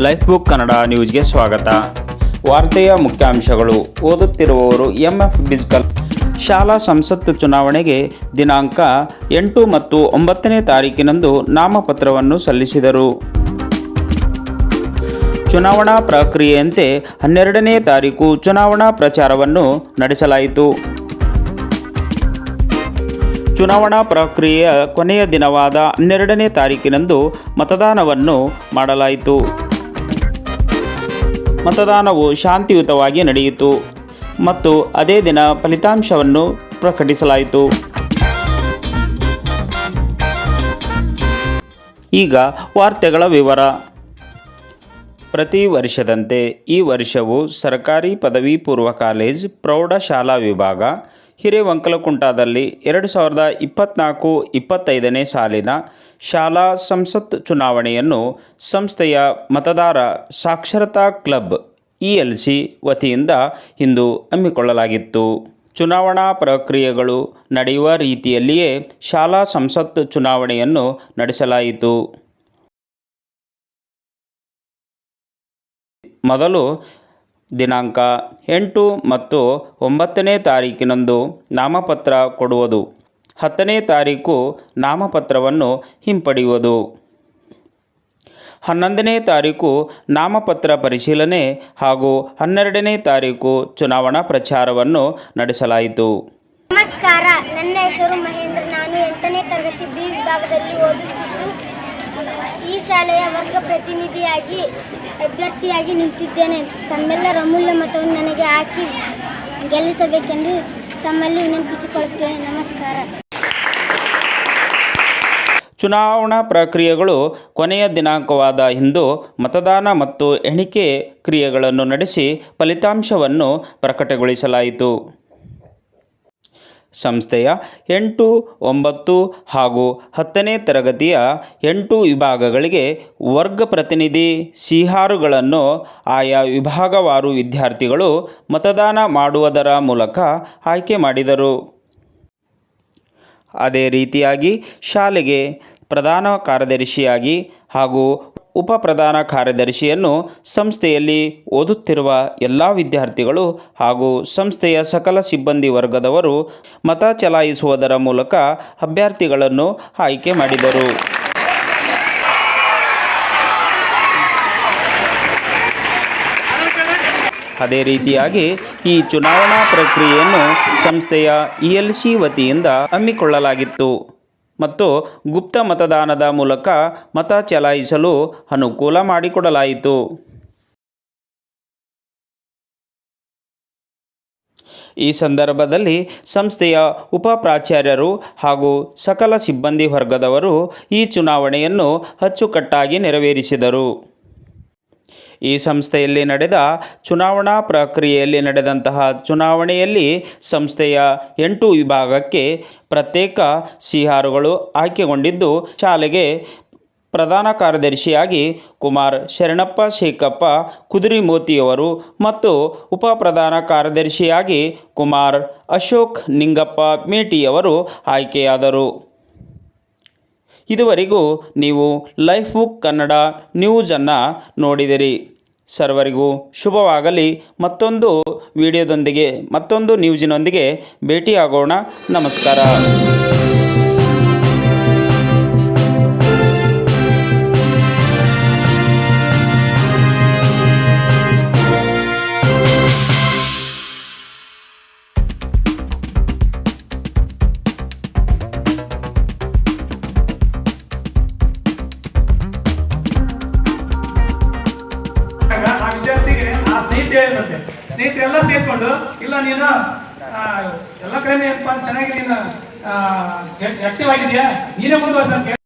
Life book Kannada ನ್ಯೂಸ್ಗೆ ಸ್ವಾಗತ. ವಾರ್ತೆಯ ಮುಖ್ಯಾಂಶಗಳು. ಓದುತ್ತಿರುವವರು ಎಂಎಫ್ ಬಿಜ್ಕಲ್ ಶಾಲಾ ಸಂಸತ್ತು ಚುನಾವಣೆಗೆ ದಿನಾಂಕ ಎಂಟು ಮತ್ತು ಒಂಬತ್ತನೇ ತಾರೀಕಿನಂದು ನಾಮಪತ್ರವನ್ನು ಸಲ್ಲಿಸಿದರು. ಚುನಾವಣಾ ಪ್ರಕ್ರಿಯೆಯಂತೆ ಹನ್ನೆರಡನೇ ತಾರೀಕು ಚುನಾವಣಾ ಪ್ರಚಾರವನ್ನು ನಡೆಸಲಾಯಿತು. ಚುನಾವಣಾ ಪ್ರಕ್ರಿಯೆಯ ಕೊನೆಯ ದಿನವಾದ ಹನ್ನೆರಡನೇ ತಾರೀಕಿನಂದು ಮತದಾನವನ್ನು ಮಾಡಲಾಯಿತು. ಮತದಾನವು ಶಾಂತಿಯುತವಾಗಿ ನಡೆಯಿತು ಮತ್ತು ಅದೇ ದಿನ ಫಲಿತಾಂಶವನ್ನು ಪ್ರಕಟಿಸಲಾಯಿತು. ಈಗ ವಾರ್ತೆಗಳ ವಿವರ. ಪ್ರತಿ ವರ್ಷದಂತೆ ಈ ವರ್ಷವೂ ಸರ್ಕಾರಿ ಪದವಿ ಪೂರ್ವ ಕಾಲೇಜ್, ಪ್ರೌಢಶಾಲಾ ವಿಭಾಗ, ಹಿರೇವಂಕಲಕುಂಟದಲ್ಲಿ ಎರಡು ಸಾವಿರದ ಇಪ್ಪತ್ತ್ನಾಲ್ಕು ಇಪ್ಪತ್ತೈದನೇ ಸಾಲಿನ ಶಾಲಾ ಸಂಸತ್ ಚುನಾವಣೆಯನ್ನು ಸಂಸ್ಥೆಯ ಮತದಾರ ಸಾಕ್ಷರತಾ ಕ್ಲಬ್ ಇ ಎಲ್ ಸಿ ವತಿಯಿಂದ ಇಂದು ಹಮ್ಮಿಕೊಳ್ಳಲಾಗಿತ್ತು. ಚುನಾವಣಾ ಪ್ರಕ್ರಿಯೆಗಳು ನಡೆಯುವ ರೀತಿಯಲ್ಲಿಯೇ ಶಾಲಾ ಸಂಸತ್ ಚುನಾವಣೆಯನ್ನು ನಡೆಸಲಾಯಿತು. ಮೊದಲು ದಿನಾಂಕ ಎಂಟು ಮತ್ತು ಒಂಬತ್ತನೇ ತಾರೀಕಿನಂದು ನಾಮಪತ್ರ ಕೊಡುವುದು. ಹತ್ತನೇ ತಾರೀಕು ನಾಮಪತ್ರವನ್ನು ಹಿಂಪಡೆಯುವುದು. ಹನ್ನೊಂದನೇ ತಾರೀಕು ನಾಮಪತ್ರ ಪರಿಶೀಲನೆ ಹಾಗೂ ಹನ್ನೆರಡನೇ ತಾರೀಕು ಚುನಾವಣಾ ಪ್ರಚಾರವನ್ನು ನಡೆಸಲಾಯಿತು. ನಮಸ್ಕಾರ. ನನ್ನ ಹೆಸರು ಮಹೇಂದ್ರ. ನಾನು ಎಂಟನೇ ತರಗತಿ ಬಿ ವಿಭಾಗದಲ್ಲಿ ಓದುತ್ತಿದ್ದು ಈ ಶಾಲೆಯ ವರ್ಗ ಪ್ರತಿನಿಧಿಯಾಗಿ ಅಭ್ಯರ್ಥಿಯಾಗಿ ನಿಂತಿದ್ದೇನೆ. ತಮ್ಮೆಲ್ಲರ ಅಮೂಲ್ಯ ಮತವನ್ನು ನನಗೆ ಹಾಕಿ ಗೆಲ್ಲಿಸಬೇಕೆಂದು ತಮ್ಮಲ್ಲಿ ವಿನಂತಿಸಿಕೊಳ್ಳುತ್ತೇನೆ. ನಮಸ್ಕಾರ. ಚುನಾವಣಾ ಪ್ರಕ್ರಿಯೆಗಳು ಕೊನೆಯ ದಿನಾಂಕವಾದ ಇಂದು ಮತದಾನ ಮತ್ತು ಎಣಿಕೆ ಕ್ರಿಯೆಗಳನ್ನು ನಡೆಸಿ ಫಲಿತಾಂಶವನ್ನು ಪ್ರಕಟಗೊಳಿಸಲಾಯಿತು. ಸಂಸ್ಥೆಯ ಎಂಟು, ಒಂಬತ್ತು ಹಾಗೂ ಹತ್ತನೇ ತರಗತಿಯ ಎಂಟು ವಿಭಾಗಗಳಿಗೆ ವರ್ಗ ಪ್ರತಿನಿಧಿ ಸಿಹಾರುಗಳನ್ನು ಆಯಾ ವಿಭಾಗವಾರು ವಿದ್ಯಾರ್ಥಿಗಳು ಮತದಾನ ಮಾಡುವುದರ ಮೂಲಕ ಆಯ್ಕೆ ಮಾಡಿದರು. ಅದೇ ರೀತಿಯಾಗಿ ಶಾಲೆಗೆ ಪ್ರಧಾನ ಕಾರ್ಯದರ್ಶಿಯಾಗಿ ಹಾಗೂ ಉಪ ಪ್ರಧಾನ ಕಾರ್ಯದರ್ಶಿಯನ್ನು ಸಂಸ್ಥೆಯಲ್ಲಿ ಓದುತ್ತಿರುವ ಎಲ್ಲ ವಿದ್ಯಾರ್ಥಿಗಳು ಹಾಗೂ ಸಂಸ್ಥೆಯ ಸಕಲ ಸಿಬ್ಬಂದಿ ವರ್ಗದವರು ಮತ ಚಲಾಯಿಸುವುದರ ಮೂಲಕ ಅಭ್ಯರ್ಥಿಗಳನ್ನು ಆಯ್ಕೆ ಮಾಡಿದರು. ಅದೇ ರೀತಿಯಾಗಿ ಈ ಚುನಾವಣಾ ಪ್ರಕ್ರಿಯೆಯನ್ನು ಸಂಸ್ಥೆಯ ಇ ಎಲ್ ಸಿ ವತಿಯಿಂದ ಹಮ್ಮಿಕೊಳ್ಳಲಾಗಿತ್ತು. ಮತ್ತು ಗುಪ್ತ ಮತದಾನದ ಮೂಲಕ ಮತ ಚಲಾಯಿಸಲು ಅನುಕೂಲ ಮಾಡಿಕೊಡಲಾಯಿತು. ಈ ಸಂದರ್ಭದಲ್ಲಿ ಸಂಸ್ಥೆಯ ಉಪ ಪ್ರಾಚಾರ್ಯರು ಹಾಗೂ ಸಕಲ ಸಿಬ್ಬಂದಿ ವರ್ಗದವರು ಈ ಚುನಾವಣೆಯನ್ನು ಅಚ್ಚುಕಟ್ಟಾಗಿ ನೆರವೇರಿಸಿದರು. ಈ ಸಂಸ್ಥೆಯಲ್ಲಿ ನಡೆದ ಚುನಾವಣಾ ಪ್ರಕ್ರಿಯೆಯಲ್ಲಿ ನಡೆದಂತಹ ಚುನಾವಣೆಯಲ್ಲಿ ಸಂಸ್ಥೆಯ ಎಂಟು ವಿಭಾಗಕ್ಕೆ ಪ್ರತ್ಯೇಕ ಸಿಹಾರುಗಳು ಆಯ್ಕೆಗೊಂಡಿದ್ದು, ಶಾಲೆಗೆ ಪ್ರಧಾನ ಕಾರ್ಯದರ್ಶಿಯಾಗಿ ಕುಮಾರ್ ಶರಣಪ್ಪ, ಶೇಖಪ್ಪ ಕುದುರಿಮೋತಿಯವರು ಮತ್ತು ಉಪ ಪ್ರಧಾನ ಕಾರ್ಯದರ್ಶಿಯಾಗಿ ಕುಮಾರ್ ಅಶೋಕ್ ನಿಂಗಪ್ಪ ಮೇಟಿಯವರು ಆಯ್ಕೆಯಾದರು. ಇದುವರೆಗೂ ನೀವು ಲೈಫ್ ಬುಕ್ ಕನ್ನಡ ನ್ಯೂಸನ್ನು ನೋಡಿದಿರಿ. ಸರ್ವರಿಗೂ ಶುಭವಾಗಲಿ. ಮತ್ತೊಂದು ವಿಡಿಯೋದೊಂದಿಗೆ, ಮತ್ತೊಂದು ನ್ಯೂಸಿನೊಂದಿಗೆ ಭೇಟಿಯಾಗೋಣ. ನಮಸ್ಕಾರ. ಹೇಳಿದಂತೆ ಸ್ನೇಹಿತರೆ ಎಲ್ಲ ಸೇರ್ಕೊಂಡು, ಇಲ್ಲ ನೀನು ಎಲ್ಲ ಕಡೆ ಏನಪ್ಪ ಚೆನ್ನಾಗಿ ನೀನು ಆಕ್ಟಿವ್ ಆಗಿದೆಯಾ ನೀನೇ ಮುಂದುವರ್ಸ